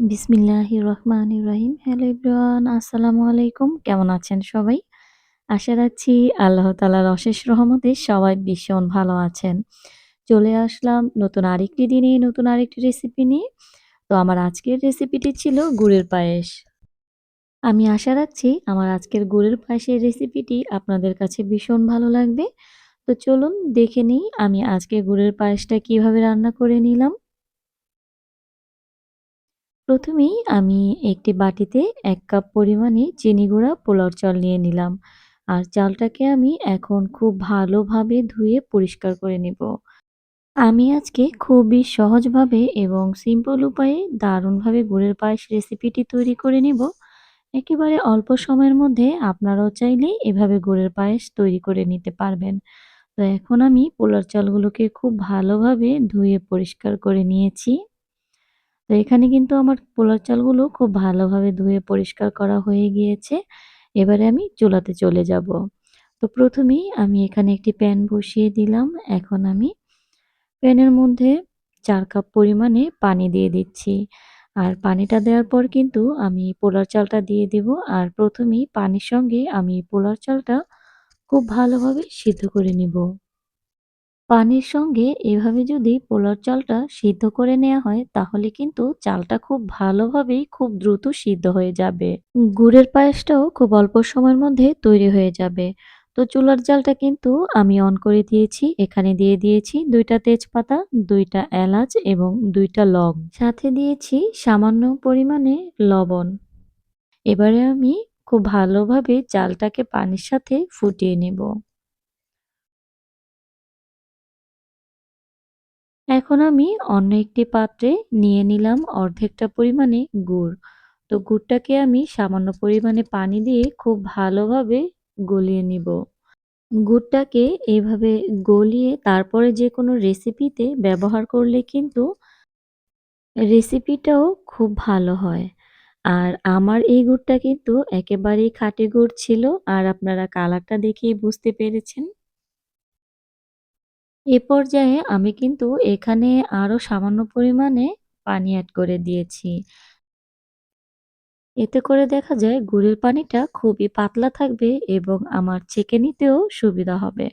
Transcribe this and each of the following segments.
বিসমিল্লাহির রহমানির রহিম। Hello everyone, আসসালামু আলাইকুম। কেমন আছেন সবাই? আশা রাখছি আল্লাহ তাআলার অশেষ রহমতে সবাই ভীষণ ভালো আছেন। চলে আসলাম নতুন আরেকটি দিনে নতুন আরেকটি রেসিপি নিয়ে। তো আমার আজকের রেসিপিটি ছিল গুড়ের পায়েস। আমি আশা রাখছি আমার আজকের গুড়ের পায়েসের রেসিপিটি আপনাদের কাছে ভীষণ ভালো লাগবে। তো চলুন দেখে নিই আমি আজকে গুড়ের পায়েসটা কীভাবে রান্না করে নিলাম। প্রথমেই আমি একটি বাটিতে এক কাপ পরিমাণে চিনি গুঁড়া, পোলাওর চাল নিয়ে নিলাম। আর চালটাকে আমি এখন খুব ভালোভাবে ধুয়ে পরিষ্কার করে নেব। আমি আজকে খুবই সহজভাবে এবং সিম্পল উপায়ে দারুণভাবে গুড়ের পায়েস রেসিপিটি তৈরি করে নেব। একেবারে অল্প সময়ের মধ্যে আপনারাও চাইলে এভাবে গুড়ের পায়েস তৈরি করে নিতে পারবেন। তো এখন আমি পোলার চালগুলোকে খুব ভালোভাবে ধুয়ে পরিষ্কার করে নিয়েছি। তো এখানে কিন্তু আমার পোলার চালগুলো খুব ভালোভাবে ধুয়ে পরিষ্কার করা হয়ে গিয়েছে। এবারে আমি চুলাতে চলে যাব। তো প্রথমেই আমি এখানে একটি প্যান বসিয়ে দিলাম। এখন আমি প্যানের মধ্যে চার কাপ পরিমাণে পানি দিয়ে দিচ্ছি। আর পানিটা দেওয়ার পর কিন্তু আমি পোলার চালটা দিয়ে দিব। আর প্রথমেই পানির সঙ্গে আমি পোলার চালটা খুব ভালোভাবে সিদ্ধ করে নিব। পানির সঙ্গে এভাবে যদি পোলার চালটা সিদ্ধ করে নেওয়া হয়, তাহলে কিন্তু চালটা খুব ভালোভাবেই খুব দ্রুত সিদ্ধ হয়ে যাবে। গুড়ের পায়েসটাও খুব অল্প সময়ের মধ্যে তৈরি হয়ে যাবে। তো চুলার জালটা কিন্তু আমি অন করে দিয়েছি, এখানে দিয়ে দিয়েছি দুইটা তেজপাতা, দুইটা এলাচ এবং দুইটা লং। সাথে দিয়েছি সামান্য পরিমাণে লবণ। এবারে আমি খুব ভালোভাবে চালটাকে পানির সাথে ফুটিয়ে নেব। এখন আমি অন্য একটি পাত্রে নিয়ে নিলাম অর্ধেকটা পরিমাণে গুড়। তো গুড়টাকে আমি সামান্য পরিমাণে পানি দিয়ে খুব ভালোভাবে গলিয়ে নিব। গুড়টাকে এভাবে গলিয়ে তারপরে যে কোনো রেসিপিতে ব্যবহার করলে কিন্তু রেসিপিটাও খুব ভালো হয়। আর আমার এই গুড়টা কিন্তু একেবারেই খাঁটি গুড় ছিল, আর আপনারা কালারটা দেখেই বুঝতে পেরেছেন। এ পর্যায়ে আমি কিন্তু এখানে আরও সামান্য পরিমাণে পানি অ্যাড করে দিয়েছি। এতে করে দেখা যায় গুড়ের পানিটা খুবই পাতলা থাকবে এবং আমার ছেঁকে নিতেও সুবিধা হবে।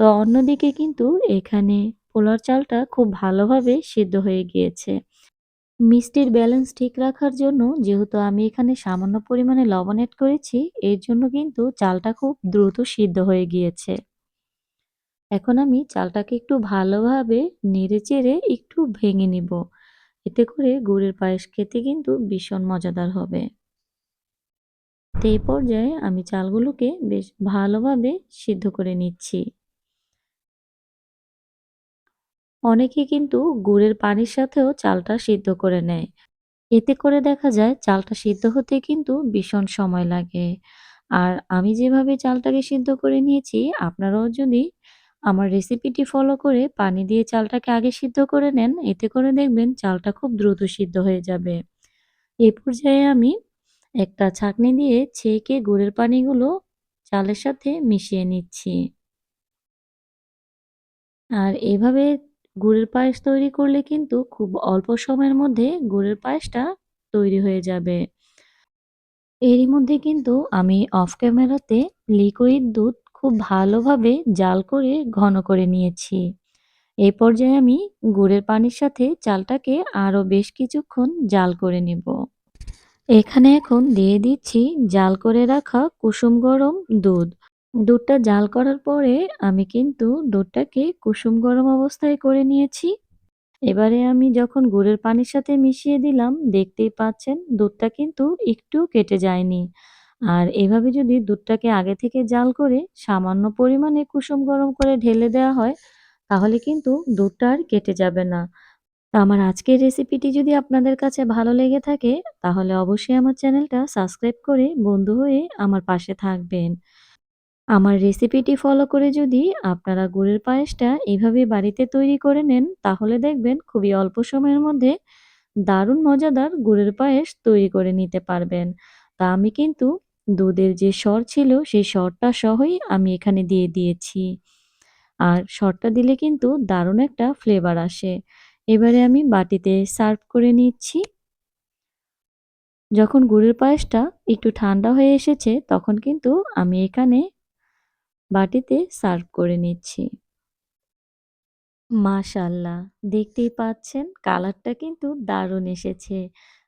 তো অন্যদিকে কিন্তু এখানে পোলার চালটা খুব ভালোভাবে সিদ্ধ হয়ে গিয়েছে। মিষ্টির ব্যালেন্স ঠিক রাখার জন্য যেহেতু আমি এখানে সামান্য পরিমাণে লবণ অ্যাড করেছি, এর জন্য কিন্তু চালটা খুব দ্রুত সিদ্ধ হয়ে গিয়েছে। এখন আমি চালটাকে একটু ভালোভাবে নেড়েচেড়ে একটু ভেঙে নিব। এতে করে গুড়ের পায়েস খেতে কিন্তু ভীষণ মজাদার হবে। তো এই পর্যায়ে আমি চালগুলোকে বেশ ভালোভাবে সিদ্ধ করে নিচ্ছি। অনেকে কিন্তু গুড়ের পানির সাথেও চালটা সিদ্ধ করে নেয়। এতে করে দেখা যায় চালটা সিদ্ধ হতে কিন্তু ভীষণ সময় লাগে। আর আমি যেভাবে চালটাকে সিদ্ধ করে নিয়েছি, আপনারাও যদি আমার রেসিপিটি ফলো করে পানি দিয়ে চালটাকে আগে সিদ্ধ করে নেন। এতে করে দেখবেন চালটা খুব দ্রুত সিদ্ধ হয়ে যাবে। এই পর্যায়ে আমি একটা ছাঁকনি দিয়ে ছেঁকে গুড়ের পানিগুলো চালের সাথে মিশিয়ে নিচ্ছি। আর এভাবে গুড়ের পায়েস তৈরি করলে কিন্তু খুব অল্প সময়ের মধ্যে গুড়ের পায়েসটা তৈরি হয়ে যাবে। এরই মধ্যে কিন্তু আমি অফ ক্যামেরাতে লিকুইড দুধ খুব ভালোভাবে জাল করে ঘন করে নিয়েছি। এই পর্যায়ে আমি গুড়ের পানির সাথে চালটাকে আরও বেশ কিছুক্ষণ জাল করে নেব। এখানে এখন দিয়ে দিচ্ছি জাল করে রাখা কুসুম গরম দুধ। দুধটা জাল করার পরে আমি কিন্তু দুধটাকে কুসুম গরম অবস্থায় করে নিয়েছি। এবারে আমি যখন গুড়ের পানির সাথে মিশিয়ে দিলাম, দেখতেই পাচ্ছেন দুধটা কিন্তু একটু কেটে যায়নি। আর এভাবে যদি দুধটাকে আগে থেকে জাল করে সামান্য পরিমাণে কুসুম গরম করে ঢেলে দেওয়া হয়, তাহলে কিন্তু দুধটা আর কেটে যাবে না। তো আমার আজকের রেসিপিটি যদি আপনাদের কাছে ভালো লেগে থাকে, তাহলে অবশ্যই আমার চ্যানেলটা সাবস্ক্রাইব করে বন্ধু হয়ে আমার পাশে থাকবেন। আমার রেসিপিটি ফলো করে যদি আপনারা গুড়ের পায়েসটা এইভাবে বাড়িতে তৈরি করে নেন, তাহলে দেখবেন খুবই অল্প সময়ের মধ্যে দারুণ মজাদার গুড়ের পায়েস তৈরি করে নিতে পারবেন। তা আমি কিন্তু দুধের যে স্বর ছিল, সেই স্বরটা সহই আমি এখানে দিয়ে দিয়েছি আর স্বরটা দিলে কিন্তু দারুণ একটা ফ্লেভার আসে এবারে আমি বাটিতে সার্ভ করে নিচ্ছি। যখন গুড়ের পায়েসটা একটু ঠান্ডা হয়ে এসেছে, তখন কিন্তু আমি এখানে বাটিতে সার্ভ করে নিচ্ছি। মাশাআল্লাহ! দেখতেই পাচ্ছেন কালারটা কিন্তু দারুণ এসেছে।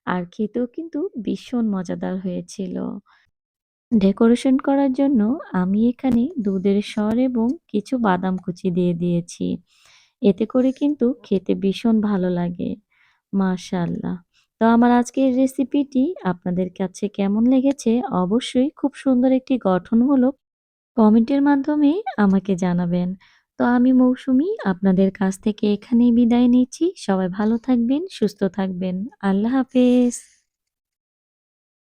আর খেতেও কিন্তু ভীষণ মজাদার হয়েছিল। ডেকোরেশন করার জন্য আমি এখানে দুধের সর এবং কিছু বাদাম কুচি দিয়ে দিয়েছি। এতে করে কিন্তু খেতে ভীষণ ভালো লাগে। মাশাআল্লাহ! তো আমার আজকের রেসিপিটি আপনাদের কাছে কেমন লেগেছে অবশ্যই খুব সুন্দর একটি গঠনমূলক কমেন্টের মাধ্যমে আমাকে জানাবেন। তো আমি মৌসুমি আপনাদের কাছ থেকে এখানেই বিদায় নিচ্ছি। সবাই ভালো থাকবেন, সুস্থ থাকবেন। আল্লাহ হাফেজ।